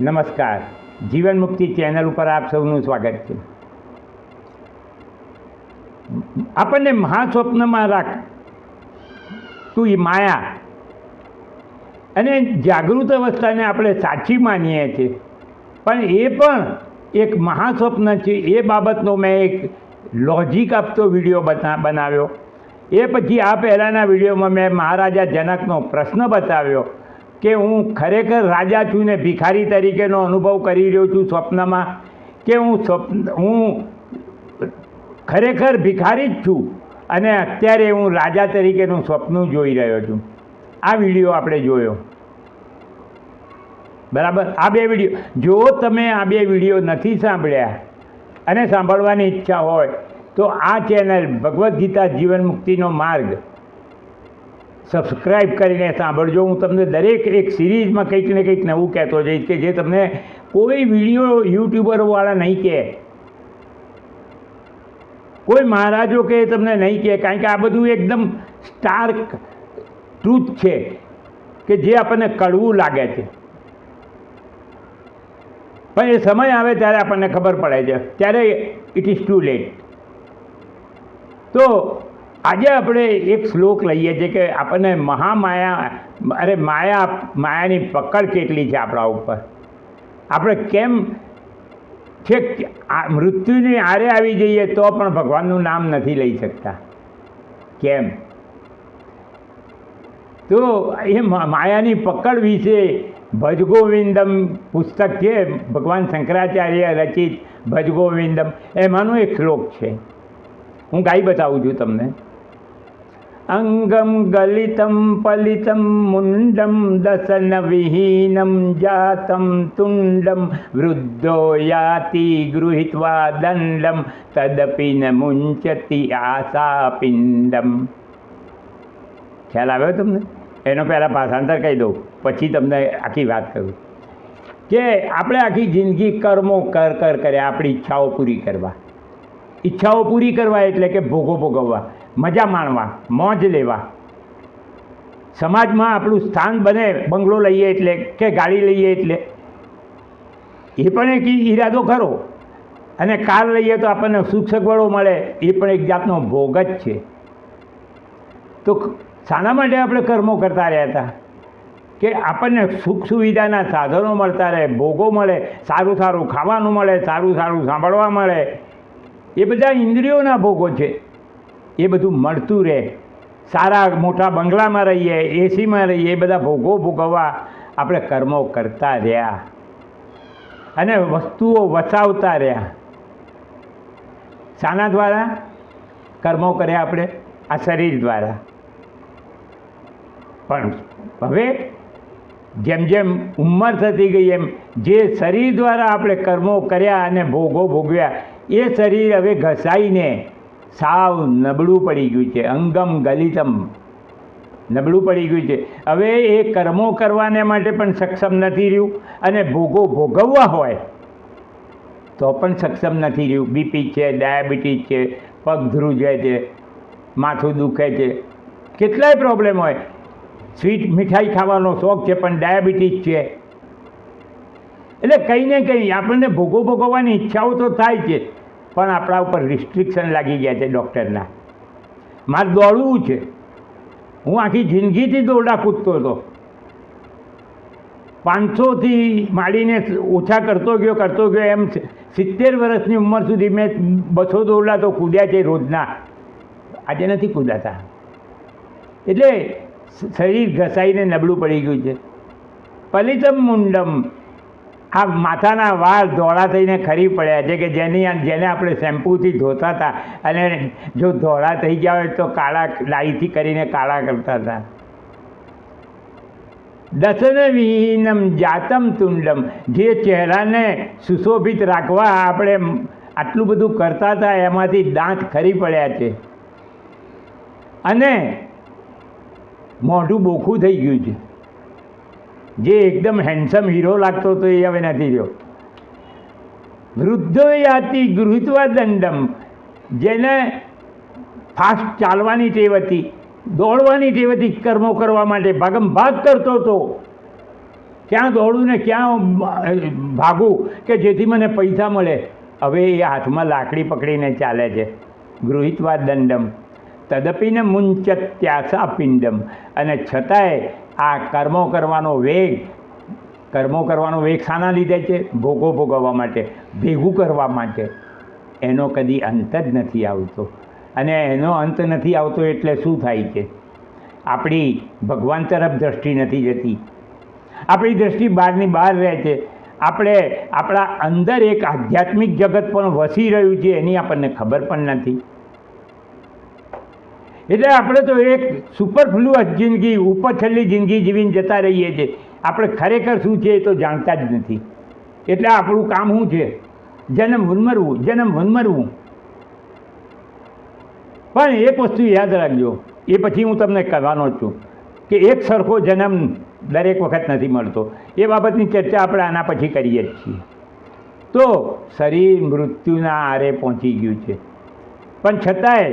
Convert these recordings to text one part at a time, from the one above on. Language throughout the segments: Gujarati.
નમસ્કાર. જીવન મુક્તિ ચેનલ ઉપર આપ સૌનું સ્વાગત છે. આપણને મહાસ્વપ્નમાં રાખ. તું એ માયા. અને જાગૃત અવસ્થાને આપણે સાચી માનીએ છીએ. પણ એ પણ એક મહાસ્વપ્ન છે. એ બાબતનો મેં એક લોજિક આપતો વીડિયો બનાવ્યો. એ પછી આ પહેલાંના વિડીયોમાં મેં મહારાજા જનકનો પ્રશ્ન બતાવ્યો. કે હું ખરેખર રાજા છું ને ભિખારી તરીકેનો અનુભવ કરી રહ્યો છું સ્વપ્નમાં, કે હું સ્વપ્ન, હું ખરેખર ભિખારી જ છું અને અત્યારે હું રાજા તરીકેનું સ્વપ્ન જોઈ રહ્યો છું. આ વીડિયો આપણે જોયો. બરાબર? આ બે વીડિયો, જો તમે આ બે વીડિયો નથી સાંભળ્યા અને સાંભળવાની ઈચ્છા હોય, તો આ ચેનલ ભગવદ્ ગીતા જીવન મુક્તિનો માર્ગ સબસ્ક્રાઈબ કરીને સાંભળજો. હું તમને દરેક એક સિરીઝમાં કંઈક ને કંઈક નવું કહેતો જઈશ કે જે તમને કોઈ વીડિયો યુટ્યુબરવાળા નહીં કહે. કોઈ મહારાજો કે તમને નહીં કહે. કારણ કે આ બધું એકદમ સ્ટાર્ક ટ્રુથ છે કે જે આપણને કડવું લાગે છે. પણ એ સમય આવે ત્યારે આપણને ખબર પડે છે. ત્યારે ઇટ ઇઝ ટુ લેટ તો આજે આપણે એક શ્લોક લઈએ છીએ કે આપણને મહામાયા, અરે માયા, માયાની પકડ કેટલી છે આપણા ઉપર? આપણે કેમ છે મૃત્યુની આરે આવી જઈએ તો પણ ભગવાનનું નામ નથી લઈ શકતા? કેમ? તો એ માયાની પકડ વિશે ભજગોવિંદમ પુસ્તક છે, ભગવાન શંકરાચાર્ય રચિત ભજગોવિંદમ. એમાંનો એક શ્લોક છે. હું ગાઈ બતાવું છું તમને. અંગમ ગલિતમ પલિતમ મુંડમ દસન વિહીનમ જાતમ તુંડમ વૃદ્ધો યાતિ ગૃહિત્વા દંડમ તદપી ન મુંચતી આશા પિંડમ ખ્યાલ આવ્યો તમને એનો પહેલાં ભાષાંતર કહી દઉં પછી તમને આખી વાત કરું કે આપણે આખી જિંદગી કર્મો કર કર કર્યા આપણી ઈચ્છાઓ પૂરી કરવા ઈચ્છાઓ પૂરી કરવા એટલે કે ભોગો ભોગવવા મજા માણવા, મોજ લેવા. સમાજમાં આપણું સ્થાન બને, બંગલો લઈએ એટલે કે ગાડી લઈએ એટલે. એ પણ એક ઈરાદો ખરો. અને કાર લઈએ તો આપણને સુખ સગવડો મળે, એ પણ એક જાતનો ભોગ જ છે. તો શાના માટે આપણે કર્મો કરતા રહ્યા હતા? કે આપણને સુખ સુવિધાના સાધનો મળતા રહે, ભોગો મળે, સારું સારું ખાવાનું મળે, સારું સારું સાંભળવા મળે. એ બધા ઇન્દ્રિયોના ભોગો છે. એ બધું મળતું રહે. સારા મોટા બંગલામાં રહીએ, એસીમાં રહીએ, એ બધા ભોગો ભોગવવા આપણે કર્મો કરતા રહ્યા. અને વસ્તુઓ વસાવતા રહ્યા. શાના દ્વારા કર્મો કર્યા આપણે? આ શરીર દ્વારા. પણ હવે જેમ જેમ ઉંમર થતી ગઈ એમ જે શરીર દ્વારા આપણે કર્મો કર્યા અને ભોગો ભોગવ્યા, એ શરીર હવે ઘસાઈને સાવ નબળું પડી ગયું છે, અંગમ ગલિતમ. નબળું પડી ગયું છે. હવે એ કર્મો કરવાને માટે પણ સક્ષમ નથી રહ્યું અને ભોગો ભોગવવા હોય તો પણ સક્ષમ નથી રહ્યું. બીપી છે, ડાયાબિટીસ છે, પગ ધ્રુજે છે, માથું દુખે છે. કેટલાય પ્રોબ્લેમ હોય. સ્વીટ મીઠાઈ ખાવાનો શોખ છે, પણ ડાયાબિટીસ છે. એટલે કંઈ ને કંઈ આપણને ભોગો ભોગવવાની ઈચ્છાઓ તો થાય છે. પણ આપણા ઉપર રિસ્ટ્રિક્શન લાગી ગયા છે ડૉક્ટરના મારે દોડવું છે. હું આખી જિંદગીથી દોરડા કૂદતો હતો. પાંચસોથી માંડીને ઓછા કરતો ગયો કરતો ગયો, એમ સિત્તેર વર્ષની ઉંમર સુધી મેં બસો દોરડા તો કૂદ્યા છે રોજના. આજે નથી કૂદાતા. એટલે શરીર ઘસાઈને નબળું પડી ગયું છે. પલિતમ મુંડમ આ માથાના વાળ ધોળા થઈને ખરી પડ્યા છે કે જેની જેને આપણે શેમ્પૂથી ધોતા હતા અને જો ધોળા થઈ ગયા હોય તો કાળા ડાળીથી કરીને કાળા કરતા હતા. દસન વિહીનમ જાતમ તુંડમ. જે ચહેરાને સુશોભિત રાખવા આપણે આટલું બધું કરતા હતા એમાંથી દાંત ખરી પડ્યા છે. અને મોઢું બોખું થઈ ગયું છે. જે એકદમ હેન્ડસમ હીરો લાગતો હતો એ હવે નથી રહ્યો. વૃદ્ધો યાતિ ગૃહિત્વા દંડમ, જેને ફાસ્ટ ચાલવાની ટેવ હતી, દોડવાની ટેવ હતી, કર્મો કરવા માટે ભાગમ ભાગ કરતો હતો. ક્યાં દોડું ને ક્યાં ભાગું કે જેથી મને પૈસા મળે. હવે એ હાથમાં લાકડી પકડીને ચાલે છે. ગૃહિતવા દંડમ. તદપીને મુંચત્યાસા પિંડમ. અને છતાંય આ કર્મો કરવાનો વેગ, કર્મો કરવાનો વેગ શાના લીધે છે? ભોગો ભોગવવા માટે, ભેગું કરવા માટે. એનો કદી અંત જ નથી આવતો. અને એનો અંત નથી આવતો એટલે શું થાય છે? આપણી ભગવાન તરફ દ્રષ્ટિ નથી જતી. આપણી દ્રષ્ટિ બહારની બહાર રહે છે. આપણે આપણા અંદર એક આધ્યાત્મિક જગત પણ વસી રહ્યું છે, એની આપણને ખબર પણ નથી. એટલે આપણે તો એક સુપરફ્લુ જિંદગી ઉપર છેલ્લી જિંદગી જીવીને જતા રહીએ છીએ. આપણે ખરેખર શું છે એ તો જાણતા જ નથી. એટલે આપણું કામ શું છે? જન્મ ઉન્મરવું જન્મ ઉન્મરવું પણ એક વસ્તુ યાદ રાખજો, એ પછી હું તમને કહેવાનો છું કે એક સરખો જન્મ દરેક વખત નથી મળતો. એ બાબતની ચર્ચા આપણે આના પછી કરીએ જ છીએ. તો શરીર મૃત્યુના આરે પહોંચી ગયું છે. પણ છતાંય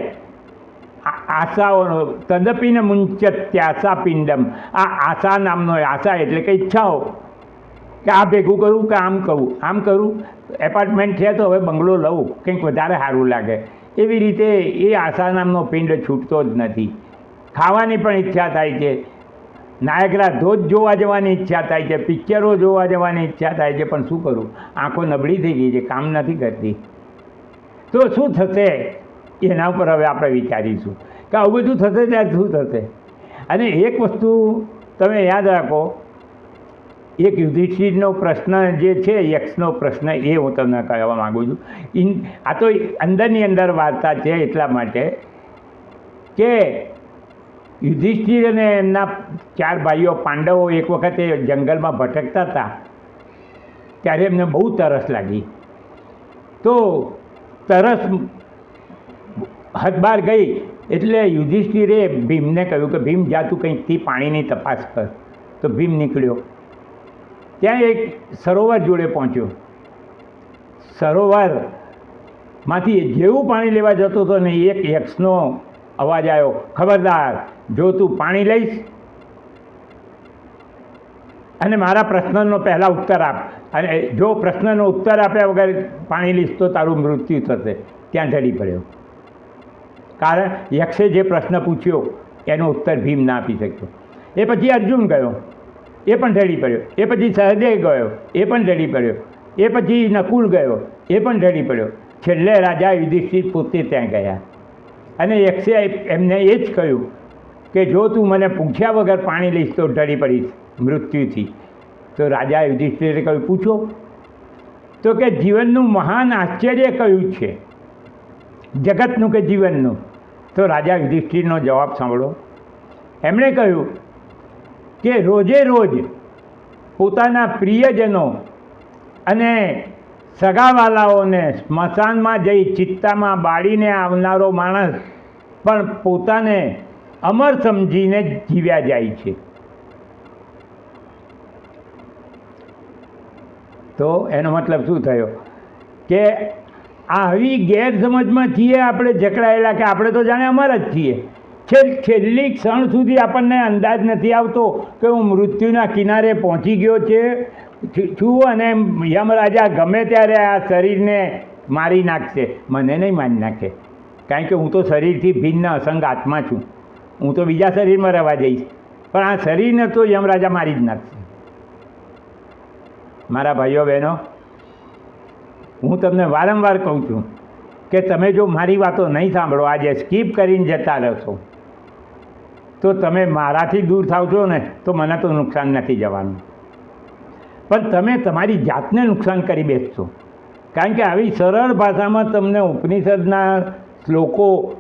આશાઓનો, તદપીને મુંચત ત્યાસા પિંડમ. આ આશા નામનો આશા એટલે કે ઈચ્છાઓ. કે આ ભેગું કરું કે આમ કરું. આમ કરું, એપાર્ટમેન્ટ છે તો હવે બંગલો લઉં. કંઈક વધારે સારું લાગે. એવી રીતે એ આશા નામનો પિંડ છૂટતો જ નથી. ખાવાની પણ ઈચ્છા થાય છે. નાયગરા ધોધ જોવા જવાની ઈચ્છા થાય છે. પિક્ચરો જોવા જવાની ઈચ્છા થાય છે. પણ શું કરું? આંખો નબળી થઈ ગઈ છે. કામ નથી કરતી. તો શું થશે? એના ઉપર હવે આપણે વિચારીશું. કે આવું બધું થશે ત્યારે શું થશે અને એક વસ્તુ તમે યાદ રાખો, એક યુધિષ્ઠિરનો પ્રશ્ન જે છે, યક્ષનો પ્રશ્ન એ હું તમને કહેવા માગું છું. ઇન, આ તો અંદરની અંદર વાર્તા છે એટલા માટે કે યુધિષ્ઠિર અને એમના ચાર ભાઈઓ પાંડવો એક વખતે જંગલમાં ભટકતા હતા, ત્યારે એમને બહુ તરસ લાગી. તો તરસ હદબાર ગઈ એટલે યુધિષ્ઠિરે ભીમને કહ્યું કે, ભીમ, જા તું કંઈકથી પાણીની તપાસ કર. તો ભીમ નીકળ્યો. ત્યાં એક સરોવર જોડે પહોંચ્યો. સરોવરમાંથી જેવું પાણી લેવા જતો હતો ને એક યક્ષનો અવાજ આવ્યો, ખબરદાર, જો તું પાણી લઈશ અને મારા પ્રશ્નનો પહેલાં ઉત્તર આપ. અને જો પ્રશ્નનો ઉત્તર આપ્યા વગર પાણી લઈશ તો તારું મૃત્યુ થશે. ત્યાં ઢળી પડ્યો. કારણ યક્ષે જે પ્રશ્ન પૂછ્યો, એનો ઉત્તર ભીમ ના આપી શક્યો. એ પછી અર્જુન ગયો. એ પણ ઢળી પડ્યો. એ પછી સહદેવ ગયો. એ પણ ઢળી પડ્યો. એ પછી નકુલ ગયો. એ પણ ઢળી પડ્યો. છેલ્લે રાજા યુધિષ્ઠિર પોતે ત્યાં ગયા. અને યક્ષે એમને એ જ કહ્યું કે જો તું મને પૂછ્યા વગર પાણી લઈશ તો ઢળી પડીશ. મૃત્યુથી. તો રાજા યુધિષ્ઠિરે કહ્યું, પૂછો. તો કે જીવનનું મહાન આશ્ચર્ય કયું છે? જગતનું કે જીવનનું? તો રાજા યુધિષ્ઠિરનો જવાબ સાંભળો. એમણે કહ્યું કે રોજે રોજ પોતાના પ્રિયજનો અને સગાવાલાઓને સ્મશાનમાં જઈ ચિત્તામાં બાળીને આવનારો માણસ પણ પોતાને અમર સમજીને જીવ્યા જાય છે. તો એનો મતલબ શું થયો? કે આવી ગેરસમજમાં છીએ આપણે, જકડાયેલા કે આપણે તો જાણે અમર જ છીએ. છેલ્, છેલ્લી ક્ષણ સુધી આપણને અંદાજ નથી આવતો કે હું મૃત્યુના કિનારે પહોંચી ગયો છું- છું અને યમરાજા ગમે ત્યારે આ શરીરને મારી નાખશે. મને નહીં મારી નાખે. કારણ કે હું તો શરીરથી ભિન્ન, અસંગ આત્મા છું. હું તો બીજા શરીરમાં રહેવા જઈશ. પણ આ શરીરને તો યમરાજા મારી જ નાખશે. મારા ભાઈઓ, બહેનો હું તમને વારંવાર કહું છું કે તમે જો મારી વાતો નહીં સાંભળો, આજે સ્કીપ કરીને જતા રહેશો. તો તમે મારાથી દૂર થાવ છો ને, તો મને તો નુકસાન નથી જવાનું. પણ તમે તમારી જાતને નુકસાન કરી બેસશો. કારણ કે આવી સરળ ભાષામાં તમને ઉપનિષદના શ્લોકો,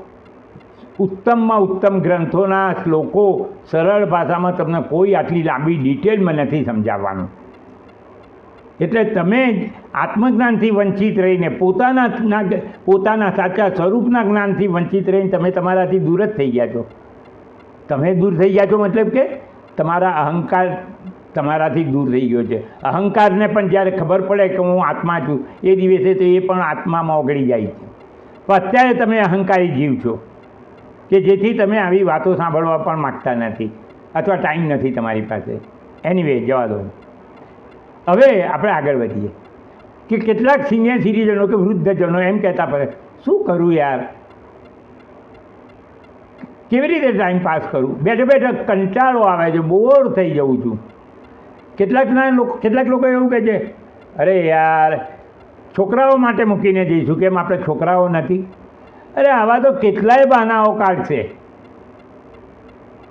ઉત્તમમાં ઉત્તમ ગ્રંથોના શ્લોકો સરળ ભાષામાં તમને કોઈ આટલી લાંબી ડિટેલમાં નથી સમજાવવાનું. એટલે તમે આત્મજ્ઞાનથી વંચિત રહીને પોતાના પોતાના સાચા સ્વરૂપના જ્ઞાનથી વંચિત રહીને તમે તમારાથી દૂર જ થઈ ગયા છો. તમે દૂર થઈ ગયા છો મતલબ કે તમારા અહંકાર તમારાથી દૂર થઈ ગયો છે. અહંકારને પણ જ્યારે ખબર પડે કે હું આત્મા છું, એ દિવસે તો એ પણ આત્મામાં ઓગળી જાય છે. પણ અત્યારે તમે અહંકારી જીવ છો, કે જેથી તમે આવી વાતો સાંભળવા પણ માગતા નથી, અથવા ટાઈમ નથી તમારી પાસે. એનીવે જવા દો. હવે આપણે આગળ વધીએ. કે કેટલાક સિનિયર સિટીઝનો કે વૃદ્ધજનો એમ કહેતા પડે શું કરું યાર? કેવી રીતે ટાઈમ પાસ કરું? બેઠે બેઠે કંટાળો આવે છે બોર થઈ જઉં છું. કેટલાકના લોકો, કેટલાક લોકો એવું કહે છે, અરે યાર, છોકરાઓ માટે મૂકીને જઈશું, કેમ આપણે છોકરાઓ નથી? અરે આવા તો કેટલાય બહાનાઓ કાઢશે.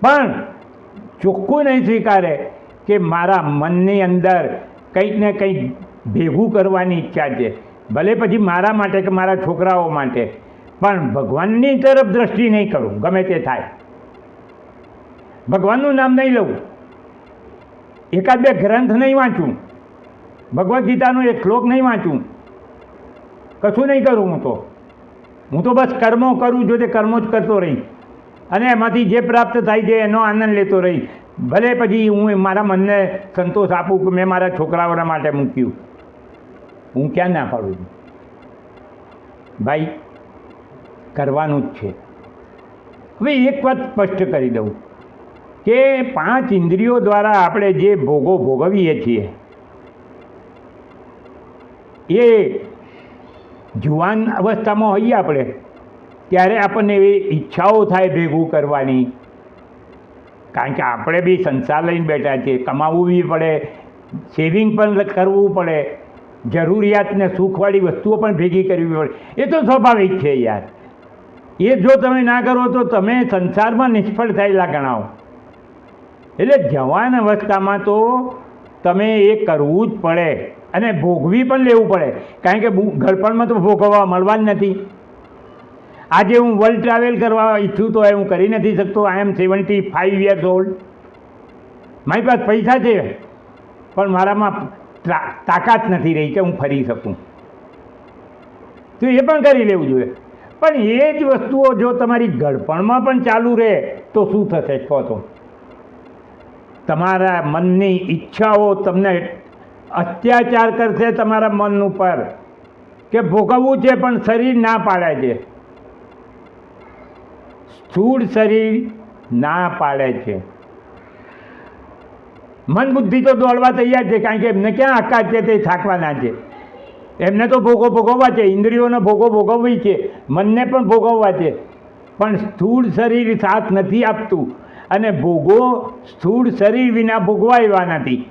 પણ ચોખ્ખું નહીં સ્વીકારે કે મારા મનની અંદર કંઈક ને કંઈક ભેગું કરવાની ઈચ્છા છે. ભલે પછી મારા માટે કે મારા છોકરાઓ માટે, પણ ભગવાનની તરફ દ્રષ્ટિ નહીં કરું, ગમે તે થાય. ભગવાનનું નામ નહીં લઉં. એકાદ બે ગ્રંથ નહીં વાંચું. ભગવદ્ ગીતાનો એક શ્લોક નહીં વાંચું. કશું નહીં કરું હું તો. હું તો બસ કર્મો કરું જો તે કર્મો જ કરતો રહી. અને એમાંથી જે પ્રાપ્ત થાય છે એનો આનંદ લેતો રહી. ભલે પછી હું મારા મનને સંતોષ આપું કે મેં મારા છોકરાઓના માટે મૂક્યું. હું ક્યાં ના પાડું? છું ભાઈ, કરવાનું જ છે. હવે એક વાત સ્પષ્ટ કરી દઉં કે પાંચ ઇન્દ્રિયો દ્વારા આપણે જે ભોગો ભોગવીએ છીએ, એ જુવાન અવસ્થામાં હોઈએ આપણે, ત્યારે આપણને એવી ઈચ્છાઓ થાય ભેગું કરવાની. કારણ કે આપણે બી સંસાર લઈને બેઠા છીએ કમાવવું બી પડે સેવિંગ પણ કરવું પડે, જરૂરિયાતને સુખવાળી વસ્તુઓ પણ ભેગી કરવી પડે. એ તો સ્વાભાવિક છે યાર. એ જો તમે ના કરો તો તમે સંસારમાં નિષ્ફળ થયેલા ગણાવો એટલે જવાન અવસ્થામાં તો તમે એ કરવું જ પડે અને ભોગવી પણ લેવું પડે. કારણ કે ઘડપણમાં તો ભોગવવા મળવા જ નથી. આજે હું વર્લ્ડ ટ્રાવેલ કરવા ઈચ્છું તો એ હું કરી નથી શકતો. I am seventy five years old મારી પાસે પૈસા છે, પણ મારામાં તાકાત નથી રહી કે હું ફરી શકું. તો એ પણ કરી લેવું જોઈએ. પણ એ જ વસ્તુઓ જો તમારી ગળપણમાં પણ ચાલુ રહે, તો શું થશે કહો તો? તમારા મનની ઈચ્છાઓ તમને અત્યાચાર કરશે તમારા મન ઉપર, કે ભોગવવું છે પણ શરીર ના પાડે છે. સ્થૂળ શરીર ના પાડે છે. મન બુદ્ધિ તો દોડવા તૈયાર છે, કારણ કે એમને ક્યાં આકાર છે તે થાકવાના છે. એમને તો ભોગો ભોગવવા છે, ઇન્દ્રિયોને ભોગો ભોગવવી છે, મનને પણ ભોગવવા છે. પણ સ્થૂળ શરીર સાથ નથી આપતું અને ભોગો સ્થૂળ શરીર વિના ભોગવા એવા નથી.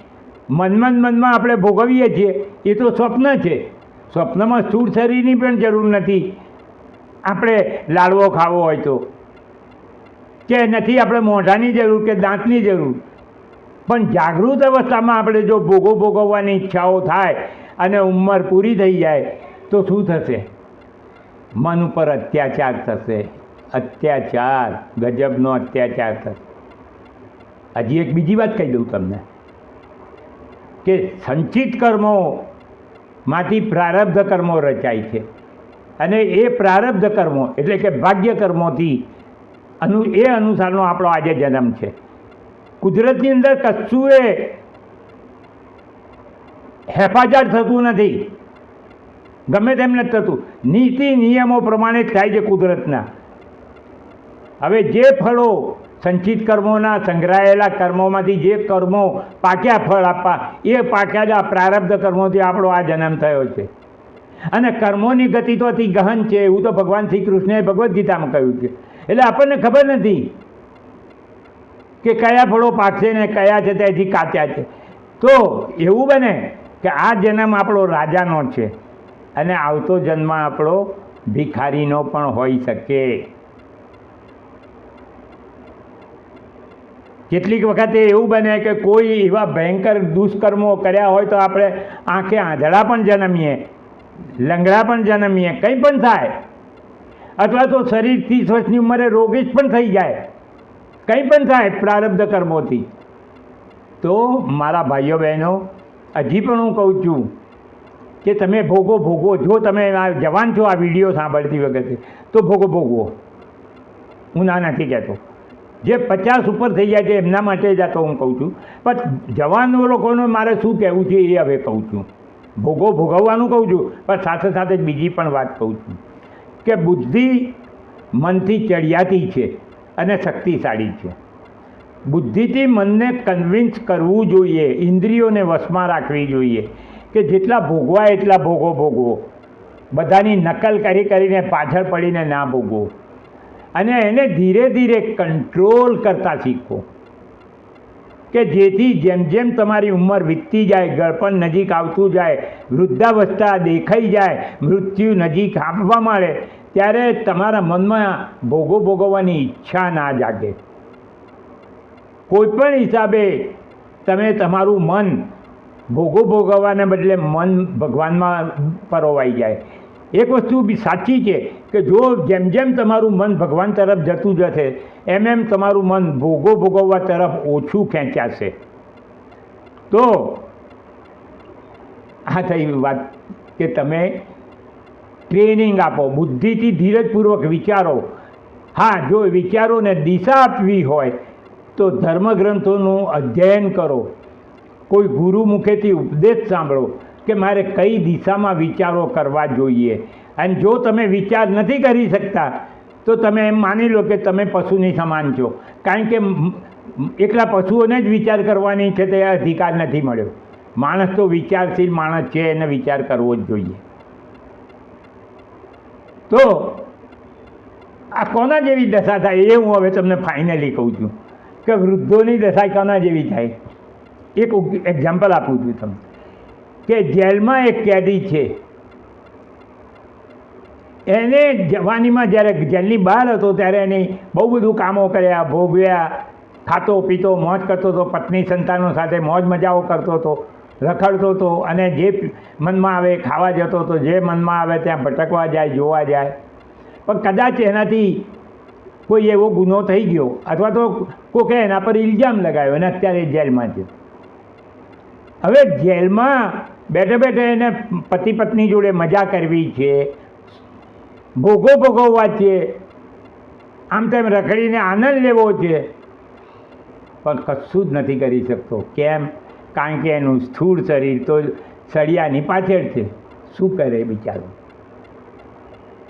મનમાં મનમાં આપણે ભોગવીએ છીએ, એ તો સ્વપ્ન છે. સ્વપ્નમાં સ્થૂળ શરીરની પણ જરૂર નથી. આપણે લાડવો ખાવો હોય તો. કે નથી આપણે મોઢાની જરૂર કે દાંતની જરૂર? પણ જાગૃત અવસ્થામાં આપણે જો ભોગો ભોગવવાની ઈચ્છાઓ થાય અને ઉંમર પૂરી થઈ જાય, તો શું થશે? મન ઉપર અત્યાચાર થશે. અત્યાચાર, ગજબનો અત્યાચાર થશે. હજી એક બીજી વાત કહી દઉં તમને. કે સંચિત કર્મો માંથી પ્રારબ્ધ કર્મો રચાય છે. અને એ પ્રારબ્ધ કર્મો એટલે કે ભાગ્ય કર્મોથી અનુ, એ અનુસારનો આપણો આજે જન્મ છે. કુદરતની અંદર કશું એ હેફાજત થતું નથી. ગમે તેમ નથી થતું. નીતિ, નિયમો પ્રમાણે થાય છે કુદરતના. હવે જે ફળો સંચિત કર્મોના, સંગ્રહાયેલા કર્મોમાંથી જે કર્મો પાક્યા ફળ આપવા, એ પાક્યા પ્રારબ્ધ કર્મોથી આપણો આ જન્મ થયો છે. અને કર્મોની ગતિ તો અતિ ગહન છે, એવું તો ભગવાન શ્રી કૃષ્ણએ ભગવદ્ ગીતામાં કહ્યું છે. એટલે આપણને ખબર નથી કે કયા ફળો પાકશે ને કયા છે ત્યાંથી કાચા છે. તો એવું બને કે આ જન્મ આપણો રાજાનો છે અને આવતો જન્મ આપણો ભિખારીનો પણ હોઈ શકે. કેટલીક વખતે એવું બને કે કોઈ એવા ભયંકર દુષ્કર્મો કર્યા હોય તો આપણે આંખે આંધળા પણ જન્મીએ, લંગડા પણ જન્મીએ, કંઈ પણ થાય અથવા તો શરીર ત્રીસ વર્ષની ઉંમરે રોગીશ પણ થઈ જાય. કંઈ પણ થાય પ્રારબ્ધ કર્મોથી. તો મારા ભાઈઓ બહેનો, હજી પણ હું કહું છું કે તમે ભોગો ભોગો, જો તમે જવાન છો આ વીડિયો સાંભળતી વખતે, તો ભોગો ભોગવો હું ના નથી કહેતો. જે પચાસ ઉપર થઈ જાય છે એમના માટે જ આ તો હું કહું છું. પણ જવાનો લોકોને મારે શું કહેવું છે એ હવે કહું છું. ભોગો ભોગવવાનું કહું છું, પણ સાથે સાથે જ બીજી પણ વાત કહું છું. કે બુદ્ધિ મનથી ચડિયાતી છે અને શક્તિશાળી છે. બુદ્ધિથી મનને કન્વિન્સ કરવું જોઈએ, ઇન્દ્રિયોને વશમાં રાખવી જોઈએ કે જેટલા ભોગવા એટલા ભોગો ભોગવો. બધાની નકલ કરી કરીને પાછળ પડીને ના ભોગવો. અને એને ધીરે ધીરે કંટ્રોલ કરતાં શીખો કે જેથી જેમ જેમ તમારી ઉંમર વીતતી જાય, ગળપણ નજીક આવતું જાય, વૃદ્ધાવસ્થા દેખાઈ જાય, મૃત્યુ નજીક આપવા માંડે ત્યારે તમારા મનમાં ભોગો ભોગવવાની ઈચ્છા ના જાગે. કોઈ પણ હિસાબે તમે તમારું મન ભોગો ભોગવવાને બદલે મન ભગવાનમાં પરોવાઈ જાય. એક વસ્તુ બી સાચી છે કે જો જેમ જેમ તમારું મન ભગવાન તરફ જતું જશે, એમ એમ તમારું મન ભોગો ભોગવવા તરફ ઓછું ખેંચાશે. તો, આ થઈ વાત કે તમે ટ્રેનિંગ આપો, બુદ્ધિથી ધીરજપૂર્વક વિચારો. હા, જો વિચારોને દિશા આપવી હોય, તો ધર્મગ્રંથોનું અધ્યયન કરો. કોઈ ગુરુ મુખેથી ઉપદેશ સાંભળો. કે મારે કઈ દિશામાં વિચારો કરવા જોઈએ? અને જો તમે વિચાર નથી કરી શકતા, તો તમે એમ માની લો કે તમે પશુની સમાન છો. કારણ કે એકલા પશુઓને જ વિચાર કરવાની છે તે અધિકાર નથી મળ્યો. માણસ તો વિચારશીલ માણસ છે, એને વિચાર કરવો જ જોઈએ. તો આ કોના જેવી દશા થાય એ હું હવે તમને ફાઇનલી કહું છું. કે વૃદ્ધોની દશા કોના જેવી થાય? એક એક્ઝામ્પલ આપું છું તમને. કે જેલમાં એક કેદી છે. એને જવાનીમાં જ્યારે જેલની બહાર હતો ત્યારે એને બહુ બધું કામો કર્યા, ભોગવ્યા, ખાતો પીતો, મોજ કરતો હતો, પત્ની સંતાનો સાથે મોજ મજાઓ કરતો હતો, રખડતો હતો અને જે મનમાં આવે ખાવા જતો હતો, જે મનમાં આવે ત્યાં ભટકવા જાય, જોવા જાય. પણ કદાચ એનાથી કોઈ એવો ગુનો થઈ ગયો અથવા તો કોકે એના પર ઇલ્ઝામ લગાવ્યો અને અત્યારે જેલમાં છે. હવે જેલમાં બેઠે બેઠે એને પતિ પત્ની જોડે મજા કરવી છે, ભોગો ભોગવવા છે, આમ તેમ રખડીને આનંદ લેવો છે, પણ કશું જ નથી કરી શકતો. કેમ? કારણ કે એનું સ્થૂળ શરીર તો સળિયાની પાછળ છે. શું કરે બિચારો?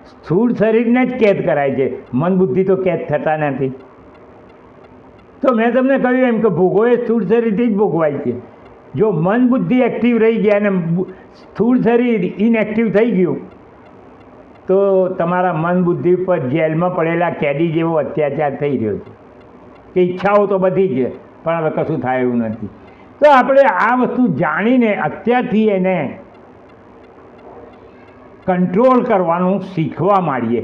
સ્થૂળ શરીરને જ કેદ કરાય છે. મન બુદ્ધિ તો કેદ થતા નથી. તો મેં તમને કહ્યું એમ કે ભોગો એ સ્થૂળ શરીરથી જ ભોગવાય છે. જો મન બુદ્ધિ એક્ટિવ રહી ગયા અને સ્થૂળ શરીર ઇનએક્ટિવ થઈ ગયું, તો તમારા મન બુદ્ધિ પર જેલમાં પડેલા કેદી જેવો અત્યાચાર થઈ રહ્યો છે. કે ઈચ્છાઓ તો બધી છે, પણ હવે કશું થાય એવું નથી. તો આપણે આ વસ્તુ જાણીને અત્યારથી એને કંટ્રોલ કરવાનું શીખવા માંડીએ.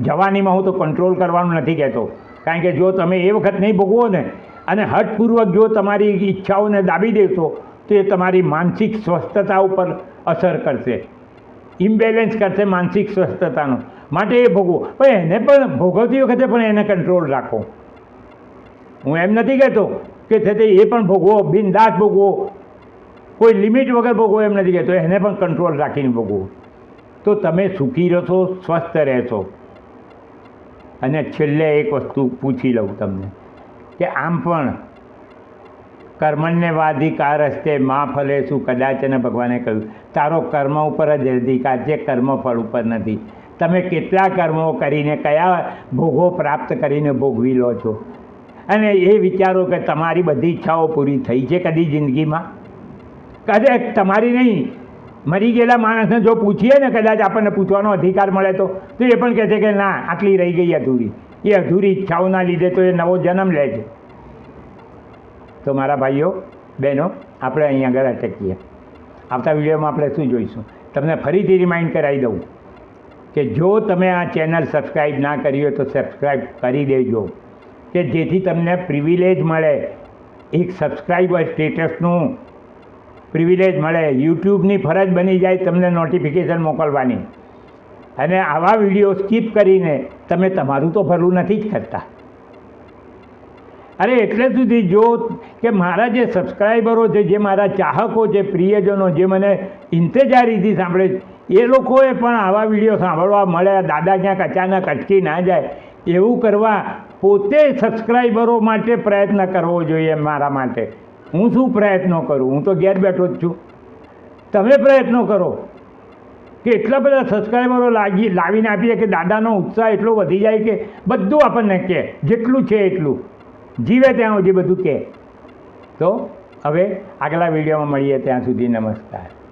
જવાનીમાં હું તો કંટ્રોલ કરવાનું નથી કહેતો. કારણ કે જો તમે એ વખત નહીં ભોગવો ને અને હઠપૂર્વક જો તમારી ઈચ્છાઓને દાબી દેશો, તો એ તમારી માનસિક સ્વસ્થતા ઉપર અસર કરશે. ઇમ્બેલેન્સ કરશે માનસિક સ્વસ્થતાનો. માટે એ ભોગવો. પણ એને પણ ભોગવતી વખતે પણ એને કંટ્રોલ રાખો. હું એમ નથી કહેતો કે તે એ પણ ભોગવો, બિનદાસ ભોગવો. કોઈ લિમિટ વગર ભોગવો એમ નથી કહેતો. એને પણ કંટ્રોલ રાખીને ભોગવો. તો તમે સુખી રહેશો, સ્વસ્થ રહેશો. અને છેલ્લે એક વસ્તુ પૂછી લઉં તમને. કે આમ પણ કર્મણ્ય વાધિકાર હસ્તે મા ફલે શું? કદાચ એને ભગવાને કહ્યું. તારો કર્મ ઉપર જ અધિકાર છે કર્મ ફળ ઉપર નથી. તમે કેટલા કર્મો કરીને કયા ભોગો પ્રાપ્ત કરીને ભોગવી લો છો? અને એ વિચારો કે તમારી બધી ઈચ્છાઓ પૂરી થઈ છે કદી જિંદગીમાં? કદાચ તમારી નહીં. મરી ગયેલા માણસને જો પૂછીએ ને કદાચ આપણને પૂછવાનો અધિકાર મળે તો તો એ પણ કહે છે કે ના, આટલી રહી ગઈ અધૂરી. એ અધૂરી ઈચ્છાઓના લીધે તો એ નવો જન્મ લે છે. તો મારા ભાઈઓ, બહેનો, આપણે અહીં આગળ અટકીએ. આવતા વિડીયોમાં આપણે શું જોઈશું? તમને ફરીથી રિમાઇન્ડ કરાવી દઉં કે જો તમે આ ચેનલ સબસ્ક્રાઈબ ના કરી હોય તો સબસ્ક્રાઈબ કરી દેજો. કે જેથી તમને પ્રિવિલેજ મળે. એક સબસ્ક્રાઈબર સ્ટેટસનું પ્રિવિલેજ મળે. યુટ્યુબની ફરજ બની જાય તમને નોટિફિકેશન મોકલવાની. અને આવા વીડિયો સ્કીપ કરીને તમે તમારું તો ભરવું નથી જ કરતા. અરે એટલે સુધી જો કે મારા જે સબસ્ક્રાઈબરો છે, જે મારા ચાહકો છે, પ્રિયજનો જે મને ઇંતજારીથી સાંભળે એ લોકોએ પણ આવા વીડિયો સાંભળવા મળે દાદા ક્યાંક અચાનક અટકી ના જાય. એવું કરવા પોતે સબસ્ક્રાઈબરો માટે પ્રયત્ન કરવો જોઈએ મારા માટે. હું શું પ્રયત્નો કરું? હું તો ઘેર બેઠો જ છું. તમે પ્રયત્નો કરો. કે એટલા બધા સબસ્ક્રાઈબરો લાગી, લાવીને આપીએ કે દાદાનો ઉત્સાહ એટલો વધી જાય કે બધું આપણને કહે, જેટલું છે એટલું. જીવે ત્યાં સુધી બધું કહે. તો હવે આગલા વિડીયોમાં મળીએ ત્યાં સુધી નમસ્કાર.